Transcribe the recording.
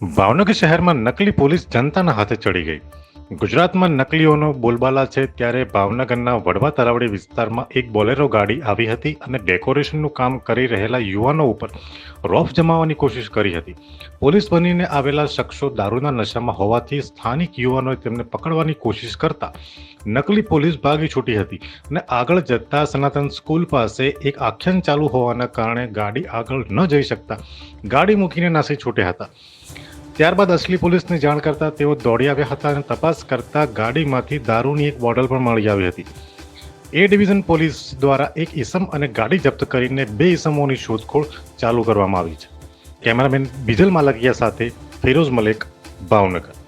ભાવનગર શહેરમાં નકલી પોલીસ જનતાના હાથે ચડી ગઈ. ગુજરાતમાં નકલીઓનો બોલબાલા છે ત્યારે ભાવનગરના વડવા તરાવડી વિસ્તારમાં એક બોલેરો ગાડી આવી હતી અને ડેકોરેશનનું કામ કરી રહેલા યુવાનો ઉપર રોફ જમાવવાની કોશિશ કરી હતી. પોલીસ બનીને આવેલા શખ્સો દારૂના નશામાં હોવાથી સ્થાનિક યુવાનોએ તેમને પકડવાની કોશિશ કરતા નકલી પોલીસ ભાગી છૂટી હતી અને આગળ જતા સનાતન સ્કૂલ પાસે એક આખ્યાન ચાલુ હોવાના કારણે ગાડી આગળ ન જઈ શકતા ગાડી મૂકીને નાસી છૂટ્યા હતા. ત્યારબાદ અસલી પોલીસને જાણ કરતા તેઓ દોડી આવ્યા હતા અને તપાસ કરતા ગાડીમાંથી દારૂની એક બોટલ પણ મળી આવી હતી. એ ડિવિઝન પોલીસ દ્વારા એક ઈસમ અને ગાડી જપ્ત કરીને બે ઈસમોની શોધખોળ ચાલુ કરવામાં આવી છે. કેમેરામેન બિજલ માલકિયા સાથે ફિરોઝ મલેક, ભાવનગર.